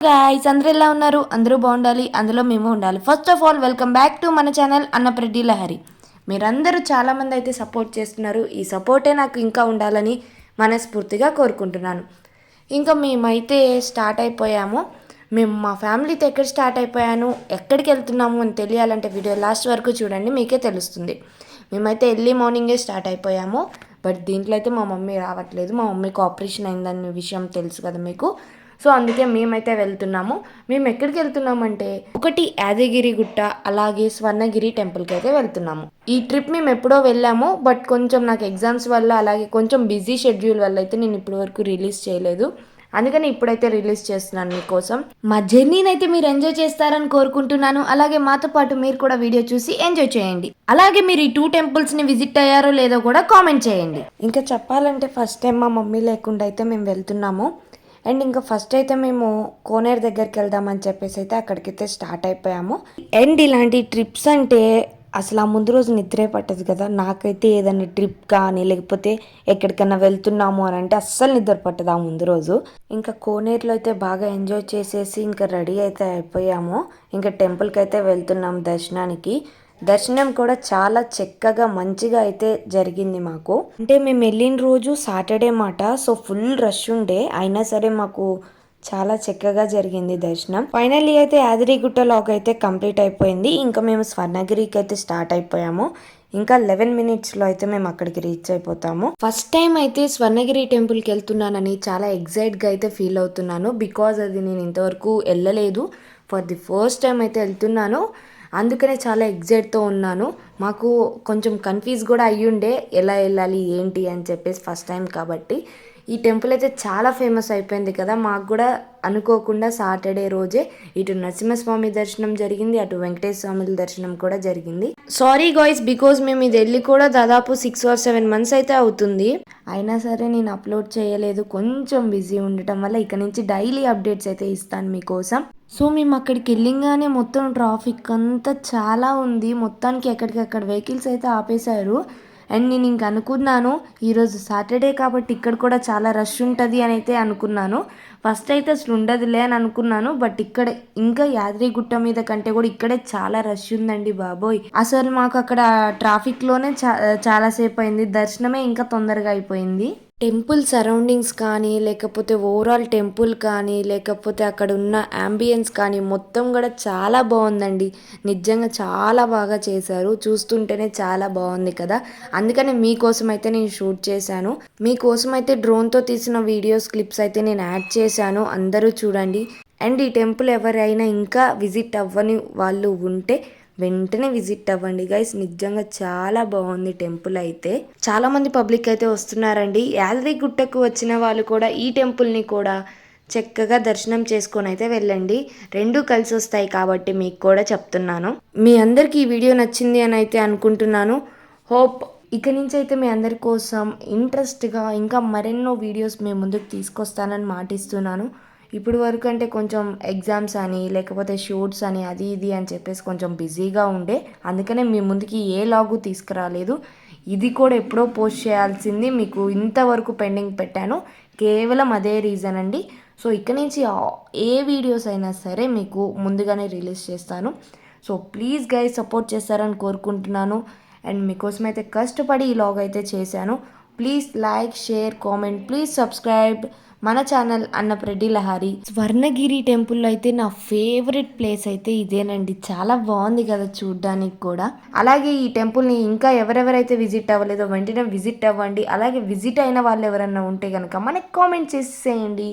Guys అందరూ ఎలా ఉన్నారు? అందరూ బాగుండాలి. అందులో మేము ఉండాలి. First of all welcome back to మన ఛానల్ అన్నప్రెడ్డి లహరి మీరందరూ చాలామంది అయితే సపోర్ట్ చేస్తున్నారు. ఈ సపోర్టే నాకు ఇంకా ఉండాలని మనస్ఫూర్తిగా కోరుకుంటున్నాను. ఇంకా మేమైతే స్టార్ట్ అయిపోయాము. మేము మా ఫ్యామిలీతో ఎక్కడ స్టార్ట్ అయిపోయాను? ఎక్కడికి వెళ్తున్నాము అని తెలియాలంటే వీడియో లాస్ట్ వరకు చూడండి మీకే తెలుస్తుంది. మేమైతే ఎర్లీ మార్నింగే స్టార్ట్ అయిపోయాము. బట్ దీంట్లో అయితే మా మమ్మీ రావట్లేదు. మా మమ్మీకి ఆపరేషన్ అయిందనే విషయం తెలుసు కదా మీకు. సో అందుకే మేమైతే వెళ్తున్నాము. మేము ఎక్కడికి వెళ్తున్నామంటే ఒకటి యాదగిరి గుట్ట అలాగే స్వర్ణగిరి టెంపుల్కి అయితే వెళ్తున్నాము. ఈ ట్రిప్ మేము ఎప్పుడో వెళ్ళాము బట్ కొంచెం నాకు ఎగ్జామ్స్ వల్ల అలాగే కొంచెం బిజీ షెడ్యూల్ వల్ల అయితే నేను ఇప్పటి వరకు రిలీజ్ చేయలేదు. అందుకని ఇప్పుడైతే రిలీజ్ చేస్తున్నాను మీకోసం. మా జర్నీని అయితే మీరు ఎంజాయ్ చేస్తారని కోరుకుంటున్నాను. అలాగే మాతో పాటు మీరు కూడా వీడియో చూసి ఎంజాయ్ చేయండి. అలాగే మీరు ఈ టూ టెంపుల్స్ని విజిట్ అయ్యారో లేదో కూడా కామెంట్ చేయండి. ఇంకా చెప్పాలంటే ఫస్ట్ టైం మా మమ్మీ లేకుండా అయితే మేము వెళ్తున్నాము. అండ్ ఇంకా ఫస్ట్ అయితే మేము కోనేరు దగ్గరికి వెళ్దామని చెప్పేసి అయితే అక్కడికైతే స్టార్ట్ అయిపోయాము. అండ్ ఇలాంటి ట్రిప్స్ అంటే అసలు ఆ ముందు రోజు నిద్రే పట్టదు కదా. నాకైతే ఏదైనా ట్రిప్ కానీ లేకపోతే ఎక్కడికైనా వెళ్తున్నాము అని అంటే అస్సలు నిద్ర పట్టదు ఆ ముందు రోజు. ఇంకా కోనేరులో అయితే బాగా ఎంజాయ్ చేసేసి ఇంకా రెడీ అయితే అయిపోయాము. ఇంకా టెంపుల్కి అయితే వెళ్తున్నాం దర్శనానికి. దర్శనం కూడా చాలా చక్కగా మంచిగా అయితే జరిగింది మాకు. అంటే మేము వెళ్ళిన రోజు సాటర్డే మాట సో ఫుల్ రష్ ఉండే. అయినా సరే మాకు చాలా చక్కగా జరిగింది దర్శనం. ఫైనల్లీ అయితే యాదగిరిగుట్ట లాక్ అయితే కంప్లీట్ అయిపోయింది. ఇంకా మేము స్వర్ణగిరికి అయితే స్టార్ట్ అయిపోయాము. ఇంకా లెవెన్ మినిట్స్లో అయితే మేము అక్కడికి రీచ్ అయిపోతాము. ఫస్ట్ టైం అయితే స్వర్ణగిరి టెంపుల్కి వెళ్తున్నానని చాలా ఎగ్జైట్గా అయితే ఫీల్ అవుతున్నాను. బికాజ్ అది నేను ఇంతవరకు వెళ్ళలేదు. ఫర్ ది ఫస్ట్ టైం అయితే వెళ్తున్నాను. అందుకనే చాలా ఎగ్జైట్తో ఉన్నాను. మాకు కొంచెం కన్ఫ్యూజ్ కూడా అయ్యుండే ఎలా వెళ్ళాలి ఏంటి అని చెప్పేసి ఫస్ట్ టైం కాబట్టి. ఈ టెంపుల్ అయితే చాలా ఫేమస్ అయిపోయింది కదా మాకు కూడా అనుకోకుండా సాటర్డే రోజే ఇటు నరసింహస్వామి దర్శనం జరిగింది అటు వెంకటేశ్వర స్వామి దర్శనం కూడా జరిగింది. సారీ గాయ్స్ బికాజ్ మేము ఇది వెళ్ళి కూడా దాదాపు సిక్స్ ఆర్ సెవెన్ మంత్స్ అయితే అవుతుంది. అయినా సరే నేను అప్లోడ్ చేయలేదు కొంచెం బిజీ ఉండటం వల్ల ఇక నుంచి డైలీ అప్డేట్స్ అయితే ఇస్తాను మీకోసం. సో మేము అక్కడికి వెళ్ళింగానే మొత్తం ట్రాఫిక్ అంతా చాలా ఉంది. మొత్తానికి ఎక్కడికక్కడ వెహికల్స్ అయితే ఆపేశారు. అండ్ నేను ఇంక అనుకున్నాను ఈరోజు సాటర్డే కాబట్టి ఇక్కడ కూడా చాలా రష్ ఉంటుంది అని అయితే అనుకున్నాను. ఫస్ట్ అయితే అసలు ఉండదులే అని అనుకున్నాను బట్ ఇక్కడ ఇంకా యాదగిరిగుట్ట మీద కంటే కూడా ఇక్కడే చాలా రష్ ఉందండి బాబోయ్. అసలు మాకు అక్కడ ట్రాఫిక్లోనే చా చాలాసేపు అయింది. దర్శనమే ఇంకా తొందరగా అయిపోయింది. టెంపుల్ సరౌండింగ్స్ కానీ లేకపోతే ఓవరాల్ టెంపుల్ కానీ లేకపోతే అక్కడ ఉన్న అంబియన్స్ కానీ మొత్తం కూడా చాలా బాగుందండి. నిజంగా చాలా బాగా చేశారు. చూస్తుంటేనే చాలా బాగుంది కదా. అందుకనే మీకోసం అయితే నేను షూట్ చేశాను. మీకోసం అయితే డ్రోన్తో తీసిన వీడియోస్ క్లిప్స్ అయితే నేను యాడ్ చేశాను. అందరూ చూడండి. అండ్ ఈ టెంపుల్ ఎవరైనా ఇంకా విజిట్ అవ్వని వాళ్ళు ఉంటే వెంటనే విజిట్ అవ్వండి గైస్. నిజంగా చాలా బాగుంది టెంపుల్ అయితే. చాలా మంది పబ్లిక్ అయితే వస్తున్నారండి. యాదగిరి గుట్టకు వచ్చిన వాళ్ళు కూడా ఈ టెంపుల్ని కూడా చక్కగా దర్శనం చేసుకొని అయితే వెళ్ళండి. రెండు కలిసి వస్తాయి కాబట్టి మీకు కూడా చెప్తున్నాను. మీ అందరికీ ఈ వీడియో నచ్చింది అని అయితే అనుకుంటున్నాను. హోప్ ఇక నుంచి అయితే మీ అందరి కోసం ఇంట్రెస్ట్గా ఇంకా మరెన్నో వీడియోస్ మేము ముందుకు తీసుకొస్తానని మాటిస్తున్నాను. ఇప్పుడు వరకు అంటే కొంచెం ఎగ్జామ్స్ అని లేకపోతే షూట్స్ అని అది ఇది అని చెప్పేసి కొంచెం బిజీగా ఉండే. అందుకనే మీ ముందుకి ఏ లాగు తీసుకురాలేదు. ఇది కూడా ఎప్పుడో పోస్ట్ చేయాల్సింది మీకు ఇంతవరకు పెండింగ్ పెట్టాను. కేవలం అదే రీజన్ అండి. సో ఇక్కడ నుంచి ఏ వీడియోస్ అయినా సరే మీకు ముందుగానే రిలీజ్ చేస్తాను. సో ప్లీజ్ గైస్ సపోర్ట్ చేస్తారని కోరుకుంటున్నాను. అండ్ మీకోసం అయితే కష్టపడి ఈ లాగ్ అయితే చేశాను. Please like share comment please subscribe మన ఛానల్ అన్నప్రెడ్డి లహారి. స్వర్ణగిరి టెంపుల్ అయితే నా ఫేవరెట్ ప్లేస్ అయితే ఇదేనండి. చాలా బాగుంది కదా చూడ్డానికి కూడా. అలాగే ఈ టెంపుల్ని ఇంకా ఎవరెవరైతే విజిట్ అవ్వలేదో వెంటనే విజిట్ అవ్వండి. అలాగే విజిట్ అయిన వాళ్ళు ఎవరన్నా ఉంటే కనుక మనకి కామెంట్ చేసేయండి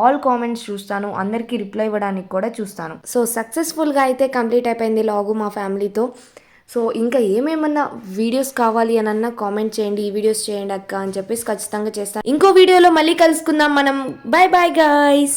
ఆల్ కామెంట్స్ చూస్తాను. అందరికీ రిప్లై ఇవ్వడానికి కూడా చూస్తాను. సో సక్సెస్ఫుల్గా అయితే కంప్లీట్ అయిపోయింది లాగు మా ఫ్యామిలీతో. సో ఇంకా ఏమేమన్నా వీడియోస్ కావాలి అని అన్నా కామెంట్ చేయండి ఈ వీడియోస్ చేయండి అక్క అని చెప్పేసి ఖచ్చితంగా చేస్తాను ఇంకో వీడియోలో మళ్ళీ కలుసుకుందాం మనం. Bye bye guys